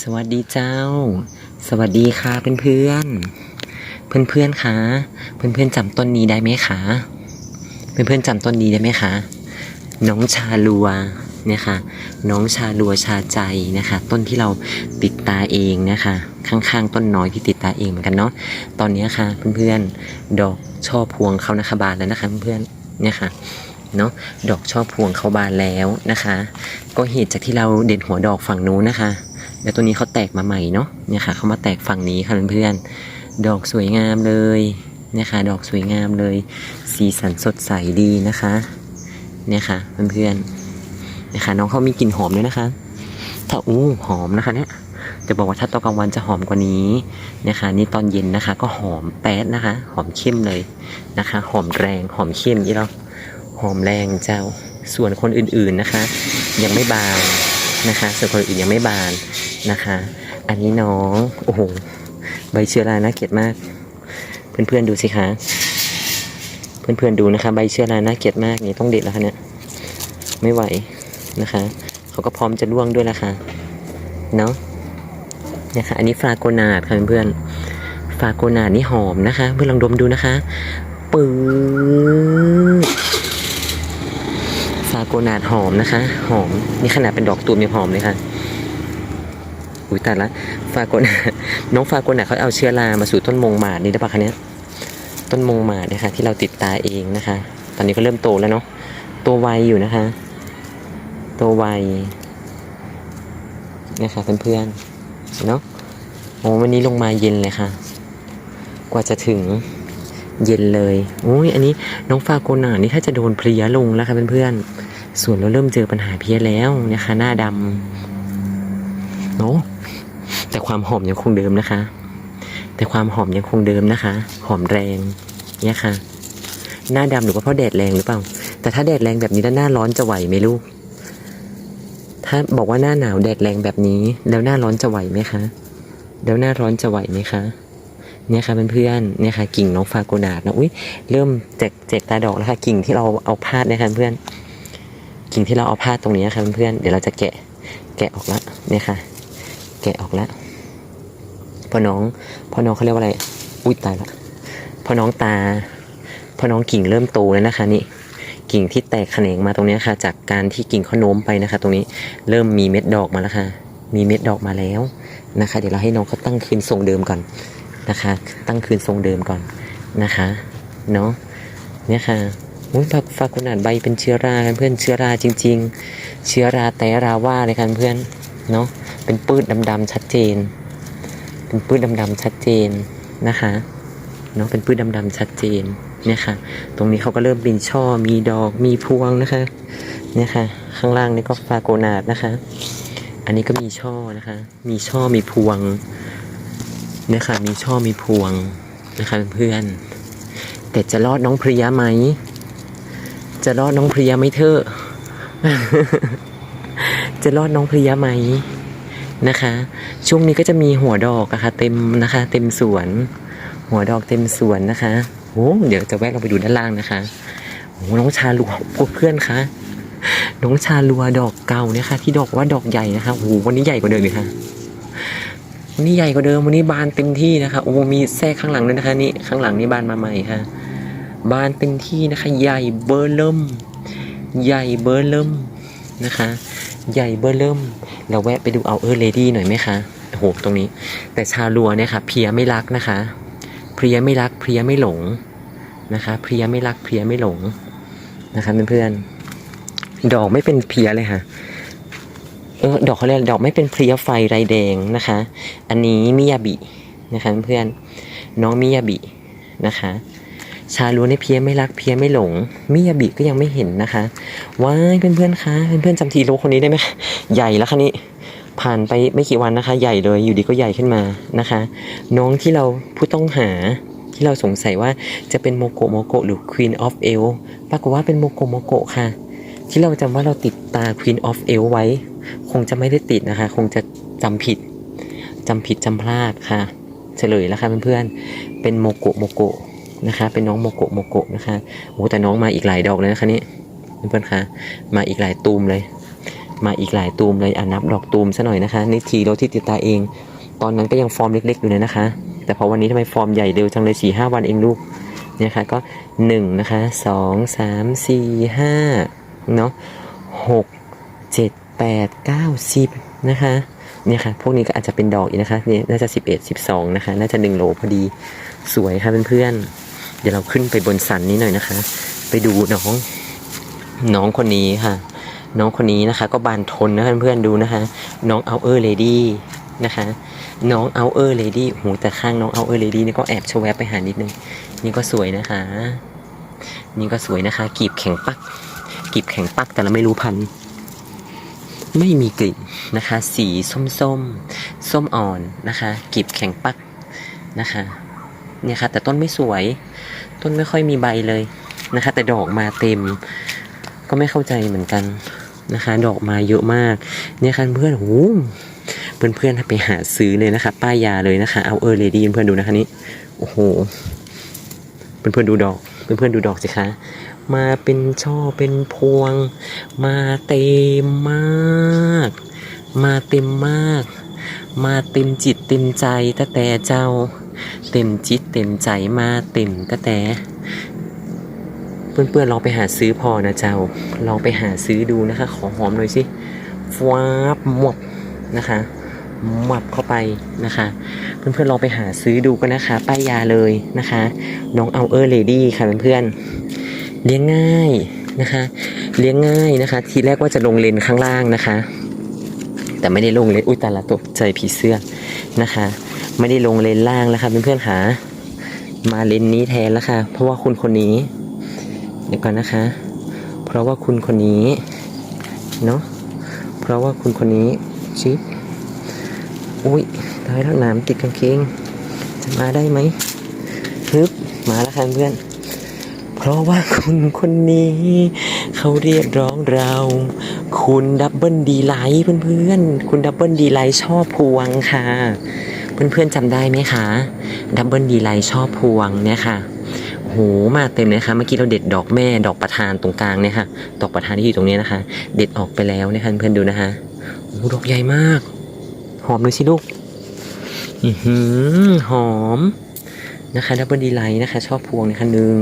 สวัสดีเจ้า สวัสดีค่ะเพื่อนเพื่อนเพื่อนเพื่อนคะเพื่อนเพื่อนจำต้นนี้ได้ไหมคะเพื่อนเพื่อนจำต้นนี้ได้ไหมคะ น้องชาลัวเนี่ยค่ะน้องชาลัวชาใจนะคะ ต้นที่เราติดตาเองนะคะ ข้างๆ ต้นน้อยที่ติดตาเองเหมือนกันเนาะตอนนี้ค่ะเพื่อนๆดอกช่อพวงเขานะคะบานแล้วนะคะเพื่อนๆเนี่ยค่ะเนาะดอกช่อพวงเขาบานแล้วนะคะ ก็เหตุจากที่เราเด็ดหัวดอกฝั่งนู้นนะคะ แล้วตัวนี้เขาแตกมาใหม่เนาะเนี่ยค่ะเขามาแตกฝั่งนี้ค่ะเพื่อนๆดอกสวยงามเลยเนี่ยค่ะดอกสวยงามเลย สีสันสดใสดีนะคะเนี่ยค่ะเพื่อนๆเนี่ยค่ะน้องเขามีกลิ่นหอมด้วยนะคะถ้าอู้หอมนะคะเนี่ยจะบอกว่าถ้าตอนกลางวันจะหอมกว่านี้นะคะนี่ตอนเย็นนะคะ ก็หอมแป๊ดนะคะ หอมเข้มเลยนะคะ หอมแรงหอมเข้มนี่เราหอมแรงเจ้าส่วนคนอื่นๆนะคะ ยังไม่บานนะคะ ส่วนคนอื่นยังไม่บาน นะคะ อันนี้น้อง โอ้โห ใบเชื้อราน่าเกลียดมาก เพื่อนๆดูสิคะ เพื่อนๆดูนะคะ ใบเชื้อราน่าเกลียดมากนี่ต้องเด็ดแล้วคะเนี่ย ไม่ไหวนะคะ เขาก็พร้อมจะร่วงด้วยละค่ะเนาะนะคะ อันนี้ฟาโกนาดค่ะเพื่อนๆฟาโกนาดนี่หอมนะคะ เพื่อนลองดมดูนะคะปื๊ดฟาโกนาดหอมนะคะ หอม นี่ขนาดเป็นดอกตูมยังหอมเลยค่ะ อุ้ยแต่ละฟาโกนน้องฟาโกนาดเขาเอาเชื้อรามาสู่ต้นมงหมาดนี่ได้ปะคะเนี้ยต้นมงหมาดนะคะที่เราติดตาเองนะคะ ตอนนี้ก็เริ่มโตแล้วเนาะโตวไวอยู่นะคะโตวไวนะคะเพื่อนๆเนาะโอ้วันนี้ลงมาเย็นเลยค่ะ กว่าจะถึงเย็นเลยโอ้ยอันนี้น้องฟาโกนานี่ถ้าจะโดนเพลียลงแล้วค่ะเพื่อนๆส่วนเราเริ่มเจอปัญหาเพลียแล้วนะคะหน้าดำโอ้แต่ ความหอมยังคงเดิมนะคะ แต่ความหอมยังคงเดิมนะคะ หอมแรงเนี่ยค่ะ หน้าดำหรือว่าเพราะแดดแรงหรือเปล่า แต่ถ้าแดดแรงแบบนี้แล้วหน้าร้อนจะไหวไหมลูก ถ้าบอกว่าหน้าหนาวแดดแรงแบบนี้ แล้วหน้าร้อนจะไหวไหมคะ แล้วหน้าร้อนจะไหวไหมคะเนี่ยค่ะเพื่อนๆเนี่ยค่ะกิ่งน้องฟาโกนาดนะอุ้ยเริ่มแจกแจกตาดอกแล้วค่ะกิ่งที่เราเอาพาดนะคะเพื่อนกิ่งที่เราเอาพาดตรงนี้ค่ะเพื่อนๆเดี๋ยวเราจะแกะแกะออกละเนี่ยค่ะ แกะออกละ พอน้องพอน้องเขาเรียกว่าอะไร อุ้ยตายละพอน้องตา พอน้องกิ่งเริ่มโตแล้วนะคะ นี่กิ่งที่แตกแขนงมาตรงนี้ค่ะ จากการที่กิ่งเขาโน้มไปนะคะ ตรงนี้เริ่มมีเม็ดดอกมาแล้วค่ะ มีเม็ดดอกมาแล้วนะคะ เดี๋ยวเราให้น้องเขาตั้งคืนทรงเดิมก่อนนะคะ ตั้งคืนทรงเดิมก่อนนะคะเนาะเนี่ยค่ะอุ้ยผักฟากุนาดใบเป็นเชื้อราเพื่อนเชื้อราจริง ๆ เชื้อราแต่ราว่าเลยค่ะเพื่อนเนาะเป็นปื้ดดำๆชัดเจน เป็นปื้ดดำๆชัดเจนนะคะเนาะเป็นปื้ดดำๆชัดเจนเนี่ยค่ะ ตรงนี้เขาก็เริ่มเป็นช่อมีดอกมีพวงนะคะเนี่ยค่ะ ข้างล่างนี่ก็ฟาโกนาดนะคะ อันนี้ก็มีช่อนะคะ มีช่อมีพวงเนี่ยค่ะ มีช่อมีพวงนะคะเพื่อนแต่จะรอดน้องเพรียไหม จะรอดน้องเพรียไหมเธอ จะรอดน้องเพรียไหม นะคะ ช่วงนี้ก็จะมีหัวดอกอะค่ะเต็มนะคะ เต็มสวน หัวดอกเต็มสวนนะคะโอ้เดี๋ยวจะแวะลงไปดูด้านล่างนะคะโอ้น้องชาลัวเพื่อนคะน้องชาลัวดอกเก่าเนี่ยค่ะ ที่ดอกว่าดอกใหญ่นะคะโอ้โหวันนี้ใหญ่กว่าเดิมเลยค่ะวันนี้ใหญ่กว่าเดิมวันนี้บานเต็มที่นะคะโอ้มีแทรกข้างหลังด้วยนะคะนี่ข้างหลังนี่บานมาใหม่ค่ะ บานเต็มที่นะคะ ใหญ่เบอร์เริ่ม ใหญ่เบอร์เริ่มนะคะ ใหญ่เบอร์เริ่ม เราแวะไปดูเอาเออเลดี้หน่อยไหมคะโอ้โหตรงนี้ แต่ชาลัวเนี่ยค่ะเพียไม่รักนะคะ เพลียไม่รักเพลียไม่หลงนะคะ เพลียไม่รักเพลียไม่หลงนะคะเพื่อนๆดอกไม่เป็นเพลียเลยค่ะเออดอกเขาเรียกดอกไม่เป็นเพลียไฟไรแดงนะคะ อันนี้มิยาบินะคะเพื่อนน้องมิยาบินะคะ ชาลูในเพียไม่รักเพียไม่หลงมิยาบิก็ยังไม่เห็นนะคะว้ายเพื่อนๆคะเพื่อนๆจำทีโรคนนี้ได้ไหมใหญ่แล้วคะนี่ผ่านไปไม่กี่วันนะคะ ใหญ่เลยอยู่ดีก็ใหญ่ขึ้นมานะคะ น้องที่เราผู้ต้องหาที่เราสงสัยว่าจะเป็นโมโกโมโกหรือ Queen of e l ปรากฏว่าเป็นโมโกโมโกค่ะ ที่เราจำว่าเราติดตา Queen of e l ไว้ คงจะไม่ได้ติดนะคะ คงจะจำผิดจำผิดจำพลาดค่ะ เฉลยแล้วค่ะเพื่อนๆเป็นโมโกโมโก นะคะ เป็นน้องโมโกโมโกนะคะโอ้แต่น้องมาอีกหลายดอกเลยนะคะนี่เพื่อนๆคะมาอีกหลายตูมเลย มาอีกหลายตูมเลยอะนับดอกตูมซะหน่อยนะคะนี่ทีโราที่ติดตาเอง ตอนนั้นก็ยังฟอร์มเล็ก ๆ อยู่เลยนะคะ แต่พอวันนี้ทำไมฟอร์มใหญ่เร็วจังเลยสี่ห้าวันเองลูกเนี่ยค่ะก็หนึ่งนะคะสองสามสี่ห้าเนาะหกเจ็ดแปดเก้าสิบนะคะเนี่ยค่ะพวกนี้ก็อาจจะเป็นดอกอีกนะคะเนี่ยน่าจะสิบเอ็ดสิบสองนะคะ น่าจะหนึ่งโหลพอดีสวยค่ะเพื่อนๆ เดี๋ยวเราขึ้นไปบนสันนี้หน่อยนะคะ ไปดูน้อง น้องคนนี้ค่ะ น้องคนนี้นะคะ ก็บานทนนะคะเพื่อนๆดูนะคะ น้องเอาเออร์เลดี้นะคะ น้องเอาเออร์เลดี้หูแต่ข้างน้องเอาเออร์เลดี้นี่ก็แอบชแวบไปหานิดนึง นี่ก็สวยนะคะ นี่ก็สวยนะคะ กีบแข็งปัก กีบแข็งปักแต่เราไม่รู้พันธุ์ไม่มีกลิ่นนะคะ สีส้มส้มๆส้มอ่อนนะคะกีบแข็งปักนะคะ เนี่ยค่ะแต่ต้นไม่สวย ต้นไม่ค่อยมีใบเลยนะคะ แต่ดอกมาเต็ม ก็ไม่เข้าใจเหมือนกันนะคะ ดอกมาเยอะมาก เนี่ยค่ะเพื่อนโอ้โหเพื่อนเพื่อนไปหาซื้อเลยนะคะ ป้ายยาเลยนะคะ เอาเออเลดี้เพื่อนดูนะคะนี่โอ้โหเพื่อนเพื่อนดูดอก เพื่อนเพื่อนดูดอกสิคะมาเป็นช่อเป็นพวง มาเต็มมาก มาเต็มมาก มาเต็มจิตเต็มใจแต่แต่เจ้า เต็มจิตเต็มใจมาเต็มต่แต่เพื่อนๆลองไปหาซื้อพอนะเจ้า ลองไปหาซื้อดูนะคะ ขอหอมหน่อยสิฟวาบหมวบนะคะหมับเข้าไปนะคะ เพื่อนๆลองไปหาซื้อดูกันนะคะ ป้ายยาเลยนะคะ น้องเอาเออร์เลดี้ค่ะเพื่อนๆเลี้ยงง่ายนะคะ เลี้ยงง่ายนะคะ ทีแรกว่าจะลงเลนข้างล่างนะคะ แต่ไม่ได้ลงเลนอุ้ยต่ละตกใจผีเสื้อนะคะ ไม่ได้ลงเลนล่างแล้วค่ะเพื่อนๆค่ะมาเลนนี้แทนแล้วค่ะ เพราะว่าคุณคนนี้ เดี๋ยวก่อนนะคะ เพราะว่าคุณคนนี้เนาะเพราะว่าคุณคนนี้ชิปอุ้ยตายทั้งน้ำติดกางเกงจะมาได้ไหมฮึบมาแล้วค่ะเพื่อนเพราะว่าคุณคนนี้ เขาเรียกร้องเรา คุณดับเบิลดีไลท์เพื่อนๆ คุณดับเบิลดีไลท์ชอบพวงค่ะ เพื่อนๆจำได้ไหมคะดับเบิลดีไลท์ชอบพวงเนี่ยค่ะโหมาเต็มเลยค่ะเมื่อกี้เราเด็ดดอกแม่ดอกประธานตรงกลางเนี่ยค่ะ ดอกประธานที่อยู่ตรงนี้นะคะ เด็ดออกไปแล้วนะคะเพื่อนๆดูนะคะโอ้โหดอกใหญ่มาก หอมเลยสิลูกอือหือหอมนะคะดับเบิลดีไลท์นะคะ ชอบพวงนะคะหนึ่ง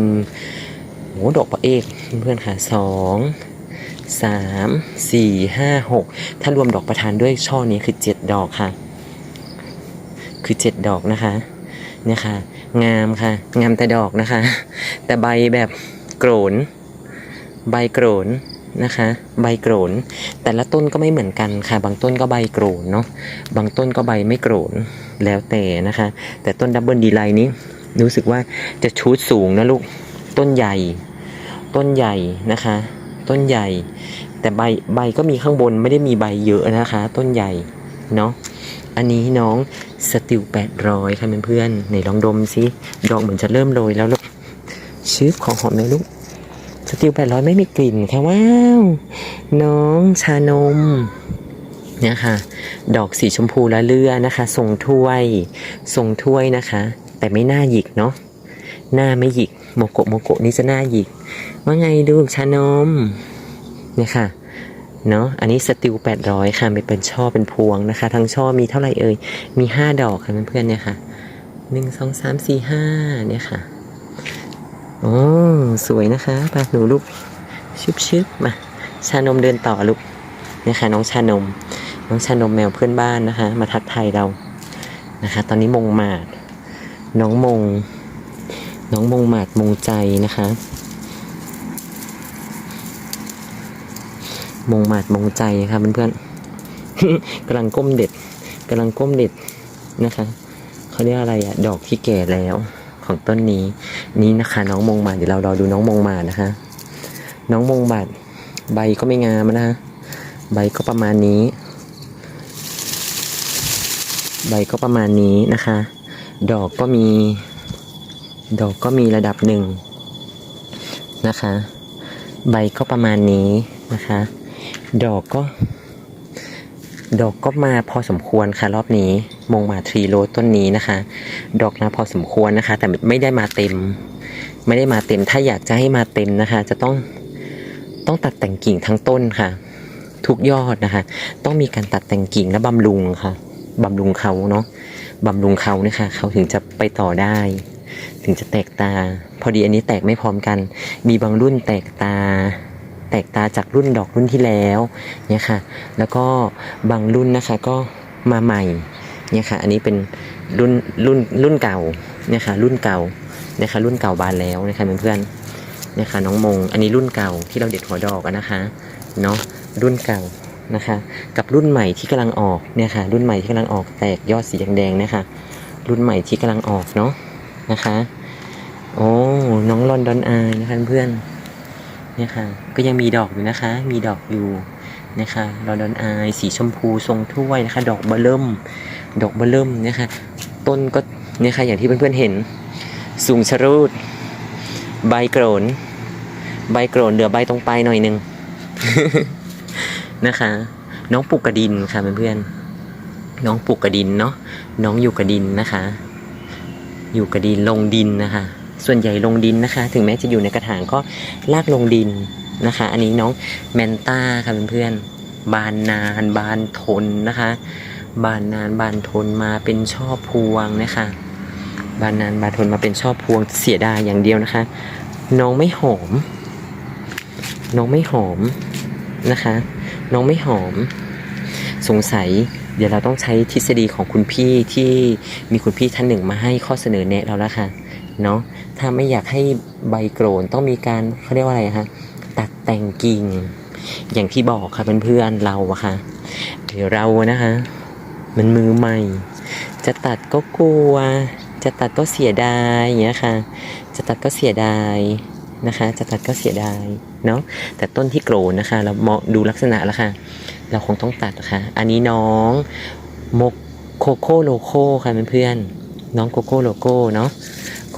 โอ้โหดอกประเอกเพื่อนๆค่ะสองสามสี่ห้าหกถ้ารวมดอกประธานด้วยช่อนี้คือเจ็ดดอกค่ะ คือเจ็ดดอกนะคะเนี่ยค่ะ งามค่ะ งามแต่ดอกนะคะ แต่ใบแบบโกรน ใบโกรนนะคะ ใบโกรน แต่ละต้นก็ไม่เหมือนกันค่ะ บางต้นก็ใบโกรนเนาะบางต้นก็ใบไม่โกรนแล้วแต่นะคะ แต่ต้นดับเบิลดีไลน์นี้รู้สึกว่าจะชูดสูงนะลูกต้นใหญ่ ต้นใหญ่นะคะ ต้นใหญ่ แต่ใบใบก็มีข้างบนไม่ได้มีใบเยอะนะคะ ต้นใหญ่เนาะ อันนี้น้องสติลแปดร้อยค่ะเพื่อนๆไหนลองดมสิดอกเหมือนจะเริ่มโรยแล้วลูกชืบของหอมเลยลูกสติลแปดร้อยไม่มีกลิ่นค่ะว้าวน้องชานมเนี่ยค่ะ ดอกสีชมพูละเลือนะคะทรงถ้วยทรงถ้วยนะคะ แต่ไม่น่าหยิกเนาะหน้าไม่หยิกโมโกโมโกนี่จะหน้าหยิก ว่าไงลูกชานมเนี่ยค่ะ เนาะอันนี้สติลแปดร้อยค่ะไม่เป็นช่อเป็นพวงนะคะ ทั้งช่อมีเท่าไหร่เอ่ย มีห้าดอกค่ะเพื่อนๆเนี่ยค่ะหนึ่งสองสามสี่ห้าเนี่ยค่ะโอ้สวยนะคะไปหนูลูกชึบชึบมาชานมเดินต่อลูกเนี่ยค่ะน้องชานม น้องชานมแมวเพื่อนบ้านนะคะ มาทักไทยเรานะคะ ตอนนี้มงมาดน้องมง น้องมงมาดมงใจนะคะ มงหมาดมงใจค่ะเพื่อนๆกำลังก้มเด็ดกำลังก้มเด็ดนะคะเขาเรียกอะไรอะดอกที่แก่แล้ว ของต้นนี้ นี่นะคะ น้องมงหมาดเดี๋ยวเรารอดูน้องมงหมาดนะคะ น้องมงหมาดใบก็ไม่งามนะคะใบก็ประมาณนี้ ใบก็ประมาณนี้นะคะ ดอกก็มี ดอกก็มีระดับหนึ่งนะคะ ใบก็ประมาณนี้นะคะ ดอกก็ ดอกก็มาพอสมควรค่ะ รอบนี้มงมาทรีโรสต้นนี้นะคะ ดอกมาพอสมควรนะคะ แต่ไม่ได้มาเต็ม ไม่ได้มาเต็มถ้าอยากจะให้มาเต็มนะคะ จะต้องต้องตัดแต่งกิ่งทั้งต้นค่ะ ทุกยอดนะคะ ต้องมีการตัดแต่งกิ่งและบำรุงค่ะบำรุงเขาเนาะบำรุงเขานี่ยค่ะเขาถึงจะไปต่อได้ ถึงจะแตกตา พอดีอันนี้แตกไม่พร้อมกัน มีบางรุ่นแตกตา แตกตาจากรุ่นดอกรุ่นที่แล้วเนี่ยค่ะ แล้วก็บางรุ่นนะคะก็มาใหม่เนี่ยค่ะ อันนี้เป็นรุ่นรุ่นรุ่นเก่าเนี่ยค่ะ รุ่นเก่าเนี่ยค่ะรุ่นเก่าบานแล้วนะคะเพื่อนๆเนี่ยค่ะน้องมง อันนี้รุ่นเก่าที่เราเด็ดหัวดอกนะคะเนาะรุ่นเก่านะคะ กับรุ่นใหม่ที่กำลังออกเนี่ยค่ะ รุ่นใหม่ที่กำลังออกแตกยอดสีแดงๆนี่ยค่ะรุ่นใหม่ที่กำลังออกเนาะนะคะโอ้น้องลอนดอนอายนะคะเพื่อน นี่ยค่ะก็ยังมีดอกอยู่นะคะ มีดอกอยู่นะคะลอนดอนอายสีชมพูทรงถ้วยนะคะ ดอกเบลเริ่ม ดอกเบลเริ่มนี่ยค่ะต้นก็เนี่ยค่ะอย่างที่เพื่อนๆเห็น สูงชรูด ใบโกรน ใบโกรนเหลือใบตรงปลายหน่อยหนึงนะคะ น้องปลูกกระดินค่ะเพื่อนๆน้องปลูกกระดินเนาะน้องอยู่กระดินนะคะ อยู่กระดินลงดินนะคะ ส่วนใหญ่ลงดินนะคะ ถึงแม้จะอยู่ในกระถางก็ลากลงดินนะคะ อันนี้น้องแมนต้าค่ะเพื่อนๆบานนานบานทนนะคะ บานนานบานทนมาเป็นช่อพวงนะคะบานนานบานทนมาเป็นช่อพวงเสียดายอย่างเดียวนะคะ น้องไม่หอม น้องไม่หอมนะคะ น้องไม่หอม สงสัยเดี๋ยวเราต้องใช้ทฤษฎีของคุณพี่ที่มีคุณพี่ท่านหนึ่งมาให้ข้อเสนอแนะเราแล้วค่ะ เนาะถ้าไม่อยากให้ใบโกรนต้องมีการเขาเรียกว่าอะไรคะตัดแต่งกิ่ง อย่างที่บอกค่ะเพื่อนๆเราอะค่ะเดี๋ยวเรานะคะ มันมือใหม่ จะตัดก็กลัว จะตัดก็เสียดายอย่างเงี้ยค่ะ จะตัดก็เสียดายนะคะ จะตัดก็เสียดายเนาะแต่ต้นที่โกรนนะคะ เรามองดูลักษณะแล้วค่ะ เราคงต้องตัดนะคะ อันนี้น้องมกโคโค่โลโก้ค่ะเพื่อนๆน้องโคโค่โลโก้เนาะ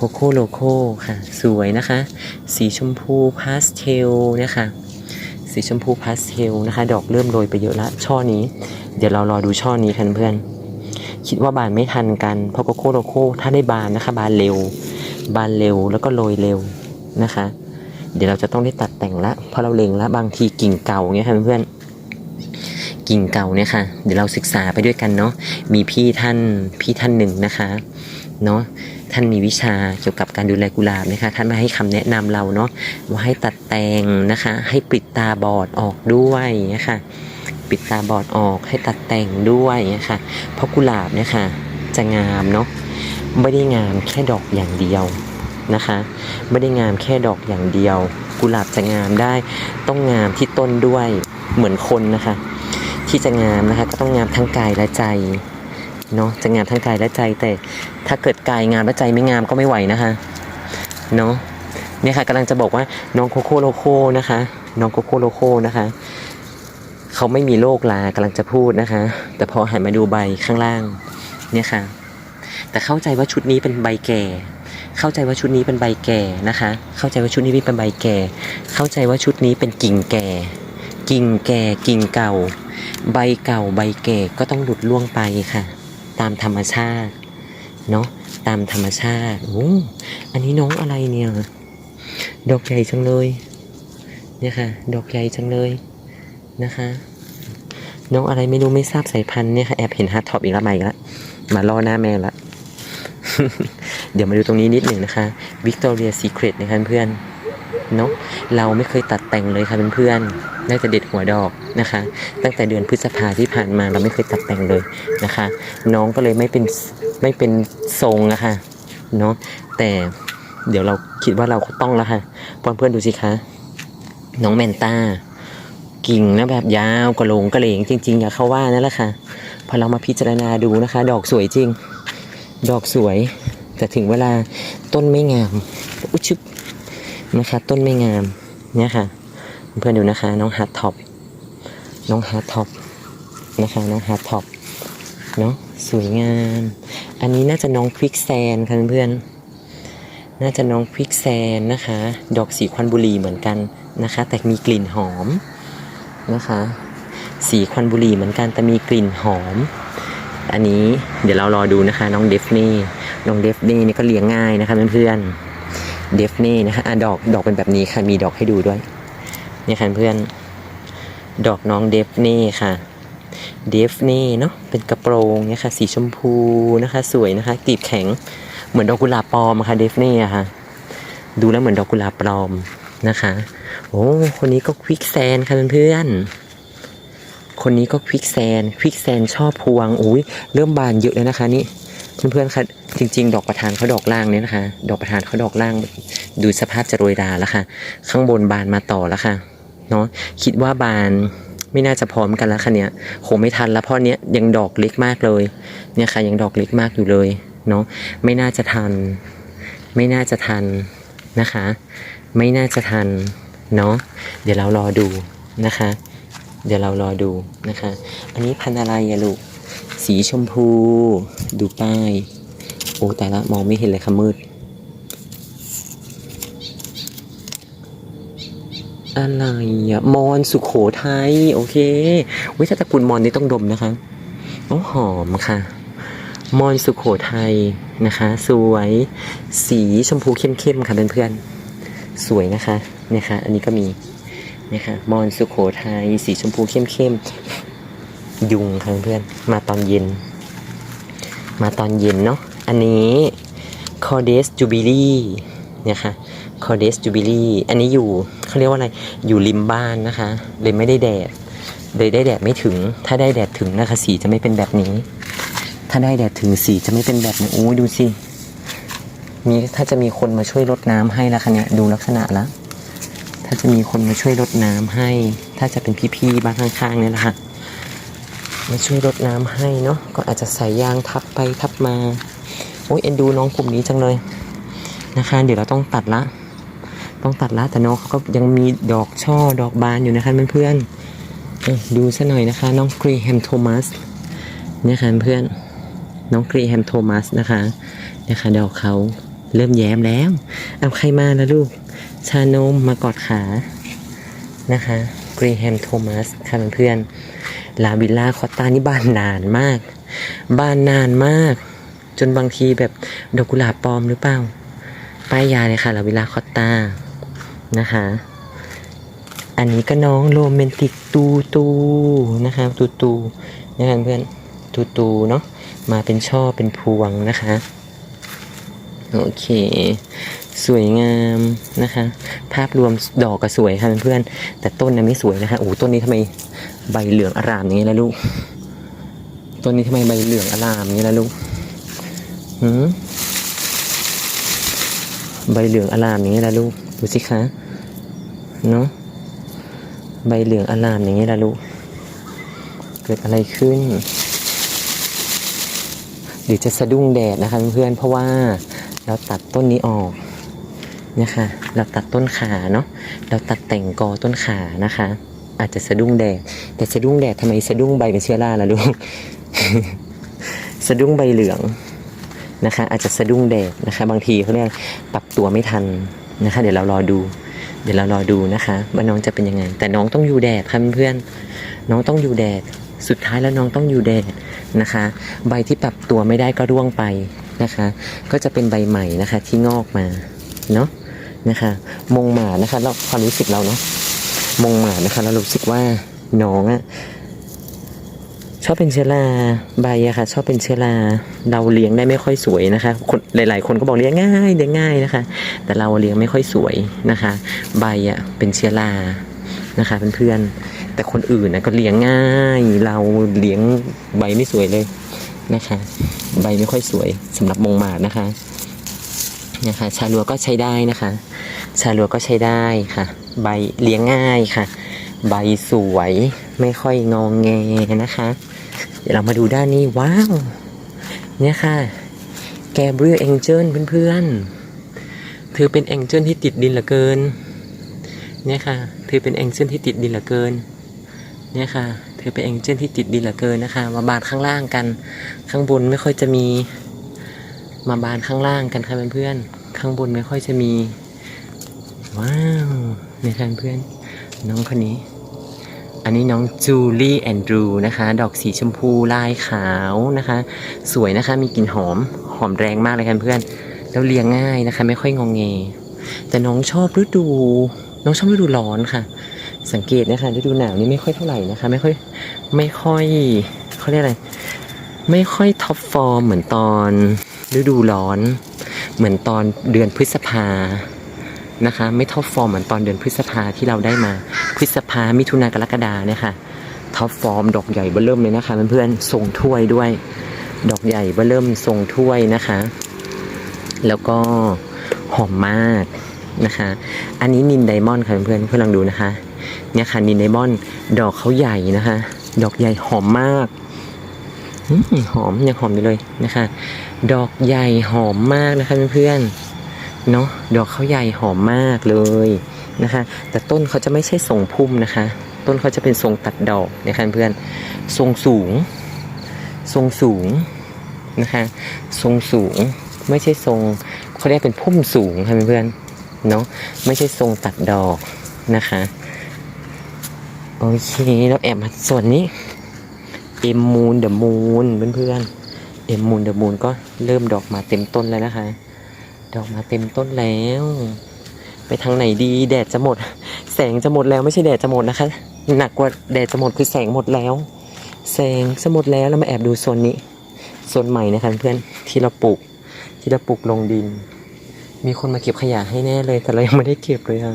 โคโค่โลโก้ค่ะ สวยนะคะ สีชมพูพาสเทลนี่ยค่ะสีชมพูพาสเทลนะคะ ดอกเริ่มโรยไปเยอะละช่อนี้ เดี๋ยวเรารอดูช่อนี้ค่ะเพื่อนๆคิดว่าบานไม่ทันกัน เพราะโคโค่โลโก้ถ้าได้บานนะคะ บานเร็ว บานเร็วแล้วก็โรยเร็วนะคะ เดี๋ยวเราจะต้องได้ตัดแต่งละเพราะเราเล็งละบางทีกิ่งเก่าเงี้ยค่ะเพื่อนกิ่งเก่าเนี่ยค่ะเดี๋ยวเราศึกษาไปด้วยกันเนาะมีพี่ท่านพี่ท่านหนึ่งนะคะเนาะ ท่านมีวิชาเกี่ยวกับการดูแลกุหลาบนะคะ ท่านมาให้คำแนะนำเราเนาะว่าให้ตัดแต่งนะคะ ให้ปิดตาบอดออกด้วยนะคะปิดตาบอดออกให้ตัดแต่งด้วยนะคะเพราะกุหลาบเนี่ยค่ะจะงามเนาะไม่ได้งามแค่ดอกอย่างเดียวนะคะ ไม่ได้งามแค่ดอกอย่างเดียว กุหลาบจะงามได้ต้องงามที่ต้นด้วยเหมือนคนนะคะ ที่จะงามนะคะก็ต้องงามทั้งกายและใจ เนาะจะงามทั้งกายและใจแต่ถ้าเกิดกายงามและใจไม่งามก็ไม่ไหวนะคะเนาะเนี่ยค่ะกำลังจะบอกว่าน้องโคโคโลโก้นะคะ น้องโคโคโลโก้นะคะเขาไม่มีโรคลากำลังจะพูดนะคะ แต่พอหันมาดูใบข้างล่างเนี่ยค่ะ แต่เข้าใจว่าชุดนี้เป็นใบแก่ เข้าใจว่าชุดนี้เป็นใบแก่นะคะ เข้าใจว่าชุดนี้เป็นใบแก่ เข้าใจว่าชุดนี้เป็นกิ่งแก่ กิ่งแก่กิ่งเก่า ใบเก่าใบแก่ก็ต้องหลุดล่วงไปค่ะ ตามธรรมชาติเนาะตามธรรมชาติโอ้อันนี้น้องอะไรเนี่ย ดอกใหญ่จังเลย เนี่ยค่ะ ดอกใหญ่จังเลยนะคะ น้องอะไรไม่รู้ไม่ทราบสายพันธุ์เนี่ยค่ะแอบเห็นฮาร์ดท็อปอีกแล้วใหม่ละมาล่อหน้าแม่ละเดี๋ยวมาดูตรงนี้นิดหนึ่งนะคะวิกตอเรียซีเครตนะคะเพื่อนเนาะเราไม่เคยตัดแต่งเลยค่ะเพื่อนๆ ได้แต่เด็ดหัวดอกนะคะ ตั้งแต่เดือนพฤษภาที่ผ่านมาเราไม่เคยตัดแต่งเลยนะคะ น้องก็เลยไม่เป็นไม่เป็นทรงนะคะเนาะแต่เดี๋ยวเราคิดว่าเราต้องแล้วค่ะเพื่อนๆดูสิคะ น้องแมนตากิ่งนะแบบยาวกระโหลงกระเหลงจริงๆอย่าเข้าว่านั่นแหละค่ะพอเรามาพิจารณาดูนะคะ ดอกสวยจริง ดอกสวย แต่ถึงเวลาต้นไม่งาม อุชึบนะคะ ต้นไม่งามเนี่ยค่ะ เพื่อนดูนะคะ น้องฮาร์ดท็อปน้องฮาร์ดท็อปนะคะน้องฮาร์ดท็อปเนาะสวยงาม อันนี้น่าจะน้องควิกแซนค่ะเพื่อนน่าจะน้องควิกแซนนะคะ ดอกสีควันบุหรี่เหมือนกันนะคะ แต่มีกลิ่นหอมนะคะ สีควันบุหรี่เหมือนกันแต่มีกลิ่นหอม อันนี้เดี๋ยวเรารอดูนะคะ น้องเดฟนี่น้องเดฟนี่นี่ก็เลี้ยงง่ายนะคะเพื่อนๆเดฟนี่นะคะอะดอกดอกเป็นแบบนี้ค่ะมีดอกให้ดูด้วย นี่ค่ะเพื่อน ดอกน้องเดฟเน่ค่ะเดฟเน่เนาะเป็นกระโปรงเนี่ยค่ะ สีชมพูนะคะ สวยนะคะกลีบแข็ง เหมือนดอกกุหลาบปลอมะค่ะเดฟเน่อะค่ะ ดูแล้วเหมือนดอกกุหลาบปลอมนะคะ โอ้คนนี้ก็ควิกแซนค่ะเพื่อนคนนี้ก็ควิกแซนควิกแซนชอบพวงอุ้ยเริ่มบานเยอะเลยนะคะนี่เพื่อนๆค่ะจริง ๆ ดอกประธานเขาดอกล่างเนี่ยนะคะ ดอกประธานเขาดอกล่าง ดูสภาพจะโรยราแล้วค่ะ ข้างบนบานมาต่อแล้วค่ะ เนาะคิดว่าบานไม่น่าจะพร้อมกันแล้วค่ะเนี่ยคงไม่ทันแล้วเพราะเนี้ยยังดอกเล็กมากเลยเนี่ยค่ะยังดอกเล็กมากอยู่เลยเนาะไม่น่าจะทัน ไม่น่าจะทันนะคะ ไม่น่าจะทันเนาะเดี๋ยวเรารอดูนะคะ เดี๋ยวเรารอดูนะคะ อันนี้พันธุ์อะไรอะลูกสีชมพู ดูป้ายโอ้แต่ละมองไม่เห็นเลยค่ะมืด อะไรอะมอนสุขโขทัยโอเควิถ้าตระกูลมอนนี่ต้องดมนะคะโอ้หอมค่ะ มอนสุขโขทัยนะคะ สวย สีชมพูเข้มๆค่ะเพื่อนๆสวยนะคะเนี่ยค่ะ อันนี้ก็มีเนี่ยค่ะมอนสุขโขทัยสีชมพูเข้มๆยุงค่ะเพื่อนๆมาตอนเย็น มาตอนเย็นเนาะอันนี้คอเดสจูบิลี่เนี่ยค่ะ คอเดสจูบิลี่อันนี้อยู่เขาเรียกว่าอะไรอยู่ริมบ้านนะคะ เลยไม่ได้แดดเลยได้แดดไม่ถึง ถ้าได้แดดถึงนะคะสีจะไม่เป็นแบบนี้ ถ้าได้แดดถึงสีจะไม่เป็นแบบนี้โอ้ยดูสิมีถ้าจะมีคนมาช่วยรดน้ำให้แล้วคะเนี่ยดูลักษณะแล้วถ้าจะมีคนมาช่วยรดน้ำให้ ถ้าจะเป็นพี่ๆบ้านข้างๆเนี่ยแหละค่ะมาช่วยรดน้ำให้เนาะก็อาจจะใส่ยางทับไปทับมาโอ้ยเอ็นดูน้องกลุ่มนี้จังเลยนะคะ เดี๋ยวเราต้องตัดละ ต้องตัดละแต่น้องเขาก็ยังมีดอกช่อดอกบานอยู่นะคะเพื่อนๆเอ้ยดูซะหน่อยนะคะ น้องกรีแฮมโทมัสเนี่ยค่ะเพื่อนน้องกรีแฮมโทมัสนะคะเนี่ยค่ะดอกเขาเริ่มแย้มแล้วเอาใครมาแล้วลูก ชานมมากอดขานะคะกรีแฮมโทมัสค่ะเพื่อนๆลาวิลล่าคอตตานี่บานนานมากบานนานมาก จนบางทีแบบดอกกุหลาบปลอมหรือเปล่าป้ายยาเลยค่ะลาวิลาคอตตา นะคะ อันนี้ก็น้องโรแมนติกตูตูนะคะตูตูนะคะเพื่อนตูตูเนาะมาเป็นช่อเป็นพวงนะคะ โอเค สวยงามนะคะ ภาพรวมดอกก็สวยค่ะเพื่อนแต่ต้นนะไม่สวยนะคะโอ้ต้นนี้ทำไมใบเหลืองอารามอย่างนี้ล่ะลูกต้นนี้ทำไมใบเหลืองอารามอย่างนี้ล่ะลูกหืมใบเหลืองอลามอย่างนี้ละลูกดูสิคะ เนาะใบเหลืองอลามอย่างนี้ละลูก เกิดอะไรขึ้น หรือจะสะดุ้งแดดนะคะเพื่อนๆเพราะว่าเราตัดต้นนี้ออกเนี่ยค่ะ เราตัดต้นขาเนาะเราตัดแต่งกอต้นขานะคะ อาจจะสะดุ้งแดด แต่สะดุ้งแดดทำไมสะดุ้งใบเป็นเชื้อราล่ะลูกสะดุ้งใบเหลืองนะคะ อาจจะสะดุ้งแดดนะคะ บางทีเขาเรียกปรับตัวไม่ทันนะคะ เดี๋ยวเรารอดู เดี๋ยวเรารอดูนะคะว่าน้องจะเป็นยังไง แต่น้องต้องอยู่แดดค่ะเพื่อนๆน้องต้องอยู่แดด สุดท้ายแล้วน้องต้องอยู่แดดนะคะ ใบที่ปรับตัวไม่ได้ก็ร่วงไปนะคะ ก็จะเป็นใบใหม่นะคะที่งอกมาเนาะนะคะ มงหมานะคะเราความรู้สึกเราเนาะมงหมานะคะ เรารู้สึกว่าน้องอะ ชอบเป็นเชื้อราใบอะค่ะ ชอบเป็นเชื้อราเราเลี้ยงได้ไม่ค่อยสวยนะคะคนหลาย ๆ คนก็บอกเลี้ยงง่ายเลี้ยงง่ายนะคะ แต่เราเลี้ยงไม่ค่อยสวยนะคะ ใบอะเป็นเชื้อรานะคะเพื่อนๆแต่คนอื่นนะก็เลี้ยงง่าย เราเลี้ยงใบไม่สวยเลยนะคะ ใบไม่ค่อยสวยสำหรับมงหมาดนะคะนะคะ ชาลัวก็ใช้ได้นะคะ ชาลัวก็ใช้ได้ค่ะ ใบเลี้ยงง่ายค่ะ ใบสวยไม่ค่อยงองแงนะคะ เดี๋ยวเรามาดูด้านนี้ว้าว เนี่ยค่ะ แกเบรียลเองเจิลเพื่อนๆ เธอเป็นเองเจิลที่ติดดินเหลือเกิน เนี่ยค่ะ เธอเป็นเองเจิลที่ติดดินเหลือเกิน เนี่ยค่ะ เธอเป็นเองเจิลที่ติดดินเหลือเกินนะคะ มาบานข้างล่างกัน ข้างบนไม่ค่อยจะมี มาบานข้างล่างกันค่ะเพื่อนๆ ข้างบนไม่ค่อยจะมี ว้าวเนี่ยค่ะเพื่อน น้องคนนี้ อันนี้น้องจูลี่แอนดรูนะคะ ดอกสีชมพูลายขาวนะคะ สวยนะคะ มีกลิ่นหอม หอมแรงมากเลยค่ะเพื่อน แล้วเลี้ยงง่ายนะคะ ไม่ค่อยงองเง แต่น้องชอบฤดู น้องชอบฤดูร้อนค่ะ สังเกตนะคะฤดูหนาวนี่ไม่ค่อยเท่าไหร่นะคะ ไม่ค่อย ไม่ค่อยเขาเรียกอะไร ไม่ค่อยท็อปฟอร์มเหมือนตอนฤดูร้อน เหมือนตอนเดือนพฤษภา นะคะ ไม่ท็อปฟอร์มเหมือนตอนเดือนพฤษภาที่เราได้มา พฤษภามิถุนากรกฎาเนี่ยค่ะท็อปฟอร์มดอกใหญ่เบื้อเริ่มเลยนะคะเพื่อนๆทรงถ้วยด้วย ดอกใหญ่เบื้อเริ่มทรงถ้วยนะคะ แล้วก็หอมมากนะคะ อันนี้นินไดมอนด์ค่ะเพื่อนๆเพื่อนลองดูนะคะ เนี่ยค่ะนินไดมอนด์ดอกเขาใหญ่นะคะ ดอกใหญ่หอมมากอืมหอมยังหอมอยู่เลยนะคะ ดอกใหญ่หอมมากนะคะเพื่อนๆ เนาะดอกเขาใหญ่หอมมากเลยนะคะ แต่ต้นเขาจะไม่ใช่ทรงพุ่มนะคะ ต้นเขาจะเป็นทรงตัดดอกนะคะเพื่อนทรงสูง ทรงสูงนะคะ ทรงสูงไม่ใช่ทรงเขาเรียกเป็นพุ่มสูงค่ะเพื่อนเนาะไม่ใช่ทรงตัดดอกนะคะโอเคแล้วแอบมาส่วนนี้เอ็มมูนเดอะมูนเพื่อนๆเอ็มมูนเดอะมูนก็เริ่มดอกมาเต็มต้นแล้วนะคะ ดอกมาเต็มต้นแล้ว ไปทางไหนดี แดดจะหมด แสงจะหมดแล้วไม่ใช่แดดจะหมดนะคะ หนักกว่าแดดจะหมดคือแสงหมดแล้ว แสงจะหมดแล้วแล้วมาแอบดูโซนนี้โซนใหม่นะคะเพื่อนที่เราปลูก ที่เราปลูกลงดิน มีคนมาเก็บขยะให้แน่เลย แต่เรายังไม่ได้เก็บเลยอะ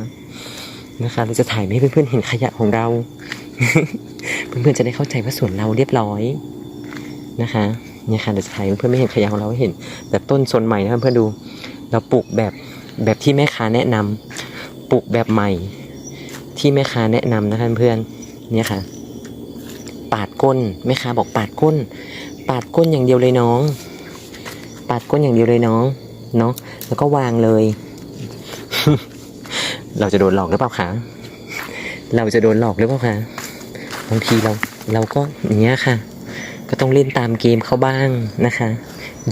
นะคะเราจะถ่ายไม่ให้เพื่อนๆเห็นขยะของเรา เพื่อนๆจะได้เข้าใจว่าสวนเราเรียบร้อยนะคะเนี่ยค่ะเราจะถ่ายเพื่อนๆไม่เห็นขยะของเราเห็นแบบต้นโซนใหม่นะเพื่อนๆดู เราปลูกแบบแบบที่แม่ค้าแนะนำปลูกแบบใหม่ ที่แม่ค้าแนะนำนะคะเพื่อนเนี่ยค่ะ ปาดก้นแม่ค้าบอกปาดก้น ปาดก้นอย่างเดียวเลยน้อง ปาดก้นอย่างเดียวเลยน้องเนาะแล้วก็วางเลย เราจะโดนหลอกหรือเปล่าคะเราจะโดนหลอกหรือเปล่าคะบางทีเราเราก็อย่างเงี้ยค่ะ ก็ต้องเล่นตามเกมเขาบ้างนะคะ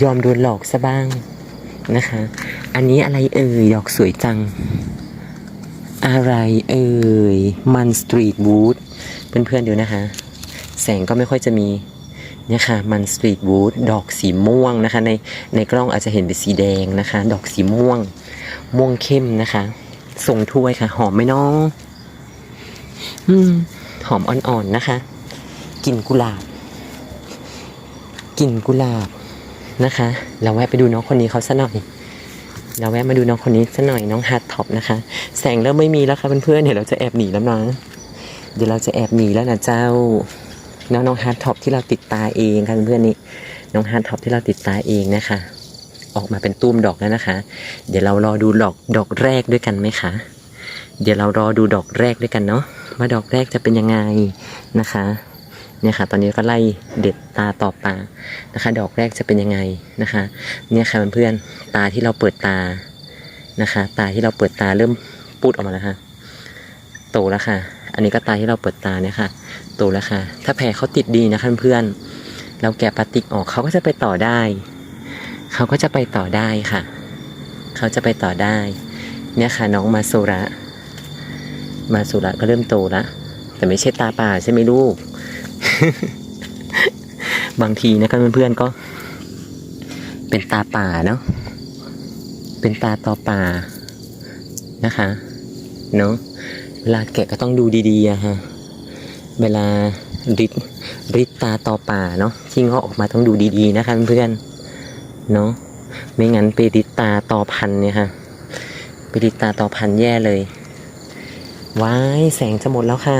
ยอมโดนหลอกซะบ้างนะคะ อันนี้อะไรเอ่ย ดอกสวยจัง อะไรเอ่ย มันสตรีทวูดเพื่อนๆดูนะคะ แสงก็ไม่ค่อยจะมีเนี่ยค่ะ มันสตรีทวูดดอกสีม่วงนะคะ ในในกล้องอาจจะเห็นเป็นสีแดงนะคะ ดอกสีม่วง ม่วงเข้มนะคะทรงถ้วยค่ะ หอมไหมน้องอืมหอมอ่อนๆนะคะกลิ่นกุหลาบกลิ่นกุหลาบนะคะ เราแวะไปดูน้องคนนี้เขาสักหน่อย เราแวะมาดูน้องคนนี้สักหน่อยน้องฮาร์ดท็อปนะคะ แสงเริ่มไม่มีแล้วค่ะเพื่อนๆเดี๋ยวเราจะแอบหนีแล้วนะเดี๋ยวเราจะแอบหนีแล้วนะเจ้าน้องน้องฮาร์ดท็อปที่เราติดตาเองค่ะเพื่อนๆนี่น้องฮาร์ดท็อปที่เราติดตาเองนะคะ ออกมาเป็นตุ้มดอกแล้วนะคะ เดี๋ยวเรารอดูดอกดอกแรกด้วยกันไหมคะเดี๋ยวเรารอดูดอกแรกด้วยกันเนาะว่าดอกแรกจะเป็นยังไงนะคะ เนี่ยค่ะตอนนี้ก็ไล่เด็ดตาต่อตานะคะ ดอกแรกจะเป็นยังไงนะคะ เนี่ยค่ะเพื่อนๆตาที่เราเปิดตานะคะ ตาที่เราเปิดตาเริ่มปูดออกมาแล้วค่ะโตแล้วค่ะ อันนี้ก็ตาที่เราเปิดตาเนี่ยค่ะ โตแล้วค่ะ ถ้าแผลเขาติดดีนะคะเพื่อนๆเราแกะพลาติกออกเขาก็จะไปต่อได้ เขาก็จะไปต่อได้ค่ะ เขาจะไปต่อได้ เนี่ยค่ะน้องมาโซระ มาโซระก็เริ่มโตและแต่ไม่ใช่ตาป่าใช่ไหมลูก บางทีนะครับเพื่อนๆก็ เป็นตาป่าเนาะเป็นตาต่อป่านะคะเนาะเวลาแกะก็ต้องดูดีๆอะฮะเวลาริดริดตาต่อป่าเนาะที่งอกออกมาต้องดูดีๆนะคะเพื่อนๆเนาะไม่งั้นไปริดตาต่อพันเนี่ยค่ะไปริดตาต่อพันแย่เลยว้ายแสงจะหมดแล้วค่ะ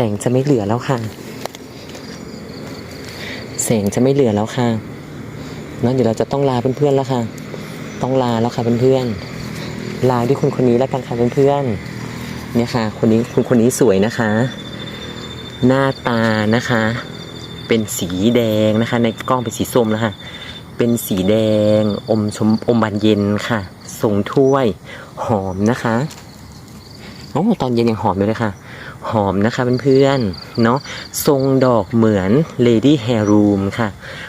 แสงจะไม่เหลือแล้วค่ะ แสงจะไม่เหลือแล้วค่ะเนาะเดี๋ยวเราจะต้องลาเพื่อนๆแล้วค่ะ ต้องลาแล้วค่ะเพื่อนๆลาด้วยคนคนนี้แล้วกันค่ะเพื่อนๆเนี่ยค่ะ คนนี้คุณคนนี้สวยนะคะ หน้าตานะคะ เป็นสีแดงนะคะ ในกล้องเป็นสีส้มแล้วค่ะ เป็นสีแดง อมชมอมบานเย็นค่ะทรงถ้วยหอมนะคะโอ้ตอนเย็นยังหอมอยู่เลยค่ะ หอมนะคะเพื่อนๆเนาะทรงดอกเหมือน Lady Hair Room ค่ะ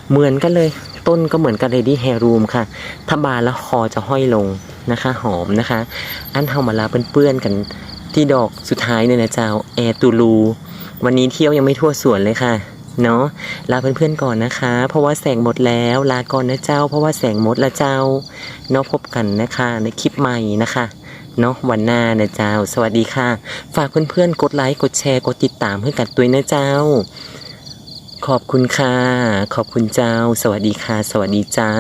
เหมือนกันเลยต้นก็เหมือนกับ Lady Hair Room ค่ะ ถ้าบานแล้วคอจะห้อยลงนะคะ หอมนะคะ อันเทามาลาเปื้อนๆกันที่ดอกสุดท้ายเนี่ยนะเจ้าแอตูลู วันนี้เที่ยวยังไม่ทั่วสวนเลยค่ะเนาะลาเพื่อนๆก่อนนะคะ เพราะว่าแสงหมดแล้วลาก่อนนะเจ้า เพราะว่าแสงหมดล้วเจ้าเนาะพบกันนะคะในคลิปใหม่นะคะ เนาะวันหน้านะเจ้า สวัสดีค่ะ ฝากเพื่อนๆกดไลค์กดแชร์กดติดตามให้กันตัวยนะเจ้า ขอบคุณค่ะ ขอบคุณเจ้า สวัสดีค่ะ สวัสดีเจ้า